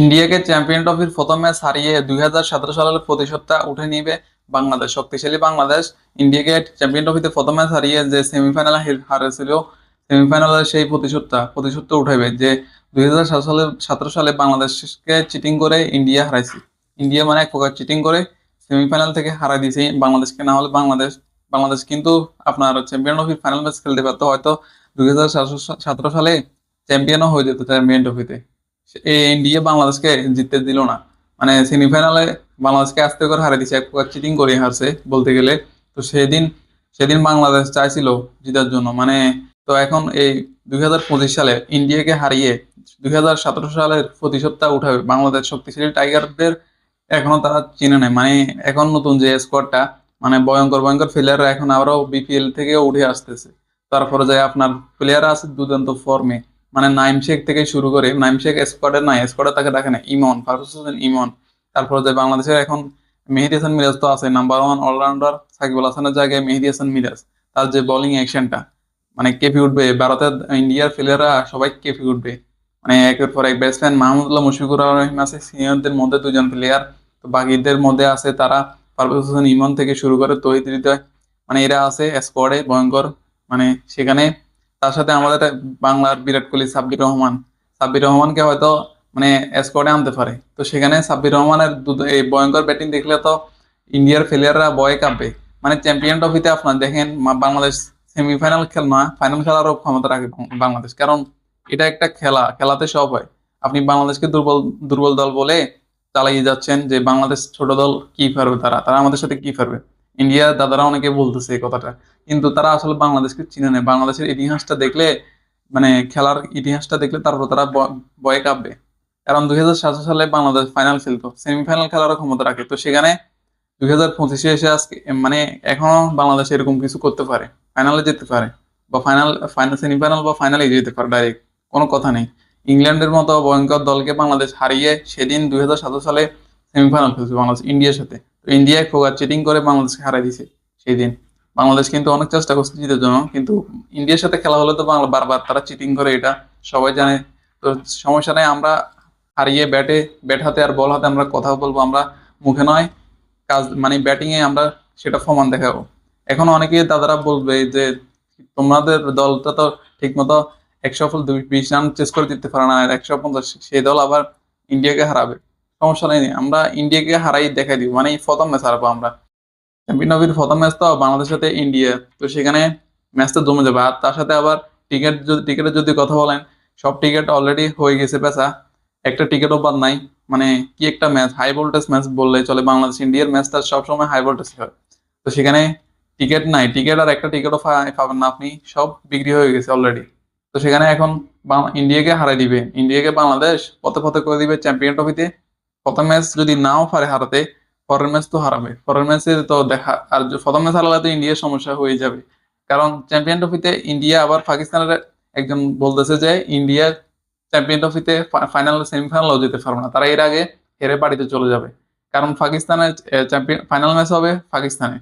ইন্ডিয়াকে চ্যাম্পিয়ন ট্রফির প্রথম ম্যাচ হারিয়ে দুই হাজার সতেরো সালের প্রতিশোধটা উঠে নিবে বাংলাদেশ। শক্তিশালী বাংলাদেশ ইন্ডিয়াকে চ্যাম্পিয়ন ট্রফিতে প্রথম ম্যাচ হারিয়ে যে সেমিফাইনালে হারেছিল সেমিফাইনালে সেই প্রতিশোধটা প্রতিশোধটা উঠাইবে যে দুই হাজার সালে সতেরো সালে বাংলাদেশকে চিটিং করে ইন্ডিয়া হারাইছে। ইন্ডিয়া মানে এক প্রকার চিটিং করে সেমিফাইনাল থেকে হারাই দিয়েছে বাংলাদেশকে। না হলে বাংলাদেশ বাংলাদেশ কিন্তু আপনার চ্যাম্পিয়ন ট্রফির ফাইনাল ম্যাচ খেলতে পারতো, হয়তো দুই হাজার সতেরো সালে চ্যাম্পিয়নও হয়ে যেত চ্যাম্পিয়ন ট্রফিতে। ইন্ডিয়া বাংলাদেশকে জিততে দিল না। মানে সেমিফাইনালে বাংলাদেশকে আস্তে করে হারিয়ে দিছে এক প্রকার চিটিং করে হারছে বলতে গেলে। তো সেদিন সেদিন বাংলাদেশ চাইছিল জিতার জন্য। মানে তো এখন এই দুই হাজার পঁচিশ সালে ইন্ডিয়াকে হারিয়ে দুই হাজার সতেরো সালের প্রতিশোধটা উঠাবে বাংলাদেশ শক্তিশালী টাইগারদের এখনও তারা চিনে নেয়। মানে এখন নতুন যে স্কোয়াডটা মানে ভয়ঙ্কর ভয়ঙ্কর প্লেয়াররা এখন আবারও বিপিএল থেকে উঠে আসতেছে। তারপরে যায় আপনার প্লেয়ার আছে দুর্দান্ত ফর্মে মানে নাইম শেখ থেকে শুরু করে, নাইম শেখ স্কোয়াডের নাই স্কোয়াডে তাকে দেখে না, ইমন ফারুস হোসেন ইমন। তারপরে যে বাংলাদেশের এখন মেহেদি হাসান মিরাজ তো আছে নাম্বার ওয়ান অলরাউন্ডার সাকিবুল হাসানের জায়গায় মেহেদি হাসান মিরাজ। তার যে বোলিং অ্যাকশনটা মানে কেঁপে উঠবে ভারতের ইন্ডিয়ার প্লেয়াররা সবাই কেঁপে উঠবে। মানে একের পর এক ব্যাটসম্যান মাহমুদুল্লাহ মুশফিকুর রহিম আছে, সিনিয়রদের মধ্যে দুজন প্লেয়ার তো বাকিদের মধ্যে আছে তারা পারভেজ হোসেন ইমন থেকে শুরু করে তহিদ হৃদয়। মানে এরা আছে স্কোয়াডে ভয়ঙ্কর। মানে সেখানে তার সাথে আমাদের বাংলার বিরাট কোহলি সাব্বির রহমান। সাব্বির রহমানকে হয়তো মানে স্কোয়াডে আনতে পারে। তো সেখানে সাব্বির রহমানের এই ভয়ঙ্কর ব্যাটিং দেখলে তো ইন্ডিয়ার প্লেয়াররা ভয় কাঁপবে। মানে চ্যাম্পিয়ন ট্রফিতে আপনার দেখেন বাংলাদেশ সেমিফাইনাল খেল না ফাইনাল খেলারও ক্ষমতা রাখে বাংলাদেশ। কারণ এটা একটা খেলা, খেলাতে সব হয়। আপনি বাংলাদেশকে দুর্বল দুর্বল দল বলে চালিয়ে যাচ্ছেন যে বাংলাদেশ ছোট দল কি পারবে তারা? তারা আমাদের সাথে কি পারবে? ইন্ডিয়া দাদারা অনেকে বলতেছে এই কথাটা। কিন্তু তারা আসলে বাংলাদেশকে চিনে নেয় বাংলাদেশের ইতিহাসটা দেখলে মানে খেলার ইতিহাসটা দেখলে তারপর তারা ব- ভয়ে কাঁপবে। কারণ দুই হাজার সাত সালে বাংলাদেশ ফাইনাল খেলতো। সেমিফাইনাল খেলারও ক্ষমতা রাখে। তো সেখানে দুই হাজার পঁচিশে এসে আজকে মানে এখনও বাংলাদেশ এরকম কিছু করতে পারে। ফাইনালে যেতে পারে। বা ফাইনাল ফাইনাল সেমিফাইনাল বা ফাইনালে যেতে পারে। ডাইরেক্ট কোনো কথা নেই। ইংল্যান্ডের মতো ভয়ঙ্কর দলকে বাংলাদেশ হারিয়ে সেদিন দুই হাজার সাত সালে সেমিফাইনাল খেলছে বাংলাদেশ ইন্ডিয়ার সাথে। তো ইন্ডিয়া এক প্রকার চিটিং করে বাংলাদেশকে হারাই দিছে সেই দিন। বাংলাদেশ কিন্তু অনেক চেষ্টা করছে জিতার জন্য, কিন্তু ইন্ডিয়ার সাথে খেলা হলে তো বাংলা বারবার তারা চিটিং করে এটা সবাই জানে। তো সমস্যা নেই, আমরা হারিয়ে ব্যাটে ব্যাট হাতে আর বল হাতে আমরা কথা বলব, আমরা মুখে নয়, কাজ মানে ব্যাটিংয়ে আমরা সেটা প্রমাণ দেখাবো। এখন অনেকে দাদারা বলবে যে, তোমাদের দলটা তো ঠিক মতো একশো বিশ রান চেস করে দিতে পারে না, আর একশো পঞ্চাশ সেই দল আবার ইন্ডিয়াকে হারাবে। সমস্যা নেই আমরা ইন্ডিয়াকে হারাই দেখাই দিব। মানে প্রথম ম্যাচ হারাবো আমরা। চ্যাম্পিয়ন ট্রফির প্রথম ম্যাচ তো বাংলাদেশের সাথে ইন্ডিয়া। তো সেখানে ম্যাচটা জমে যাবে। আর তার সাথে আবার টিকিট যদি টিকিটের যদি কথা বলেন, সব টিকিট অলরেডি হয়ে গেছে পেঁচা একটা টিকিটও বাদ নাই। মানে কি একটা ম্যাচ হাই ভোল্টেজ ম্যাচ বললে চলে বাংলাদেশ। ইন্ডিয়ার ম্যাচটা সবসময় হাই ভোল্টেজ হয়। তো সেখানে টিকিট নাই। টিকিট আর একটা টিকিটও পাবেন না আপনি। সব বিক্রি হয়ে গেছে অলরেডি তো সেখানে এখন ইন্ডিয়াকে হারাই দিবে। ইন্ডিয়াকে বাংলাদেশ পথে পথে করে দিবে চ্যাম্পিয়ন ট্রফিতে প্রথম ম্যাচ যদি নাও পারে হারাতে, পরের ম্যাচ তো হারাবে। পরের ম্যাচে তো দেখা, আর প্রথম ম্যাচ হারালে তো ইন্ডিয়ার সমস্যা হয়ে যাবে। কারণ চ্যাম্পিয়ন ট্রফিতে ইন্ডিয়া আবার পাকিস্তানের একজন বলতেছে যে, ইন্ডিয়া চ্যাম্পিয়ন ট্রফিতে ফাইনাল সেমিফাইনালও যেতে পারবে না। তারা এর আগে হেরে বাড়িতে চলে যাবে। কারণ পাকিস্তানের চ্যাম্পিয়ন ফাইনাল ম্যাচ হবে পাকিস্তানে।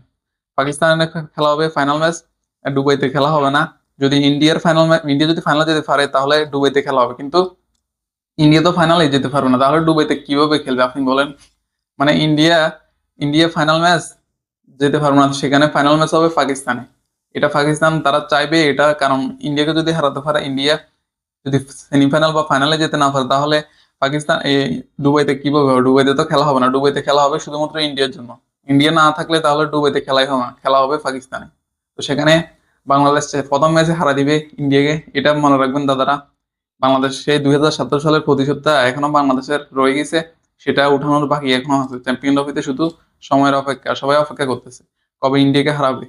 পাকিস্তানের খেলা হবে ফাইনাল ম্যাচ দুবাইতে খেলা হবে না। যদি ইন্ডিয়ার ফাইনাল ইন্ডিয়া যদি ফাইনাল যেতে পারে, তাহলে দুবাইতে খেলা হবে। কিন্তু ইন্ডিয়া তো ফাইনালে যেতে পারবে না। তাহলে দুবাইতে কীভাবে খেলবে? আপনি বলেন। মানে ইন্ডিয়া ইন্ডিয়া ফাইনাল ম্যাচ যেতে পারবে না। সেখানে ফাইনাল ম্যাচ হবে পাকিস্তানে। এটা পাকিস্তান, তারা চাইবে এটা। কারণ ইন্ডিয়াকে যদি হারাতে পারে ইন্ডিয়া যদি সেমিফাইনাল বা ফাইনালে যেতে না পারে, তাহলে পাকিস্তান, এই দুবাইতে কীভাবে হবে? দুবাইতে তো খেলা হবে না। দুবাইতে খেলা হবে শুধুমাত্র ইন্ডিয়ার জন্য। ইন্ডিয়া না থাকলে তাহলে দুবাইতে খেলাই হবে না। খেলা হবে পাকিস্তানে। তো সেখানে বাংলাদেশ প্রথম ম্যাচে হারা দিবে ইন্ডিয়াকে এটা মনে রাখবেন দাদারা। বাংলাদেশ সেই দুই হাজার সতেরো সালের প্রতিশোধটা এখনও বাংলাদেশের রয়ে গেছে, সেটা উঠানোর বাকি এখনও আছে। চ্যাম্পিয়ন ট্রফিতে শুধু সময়ের অপেক্ষা, সবাই অপেক্ষা করতেছে। কবে ইন্ডিয়াকে হারাবে?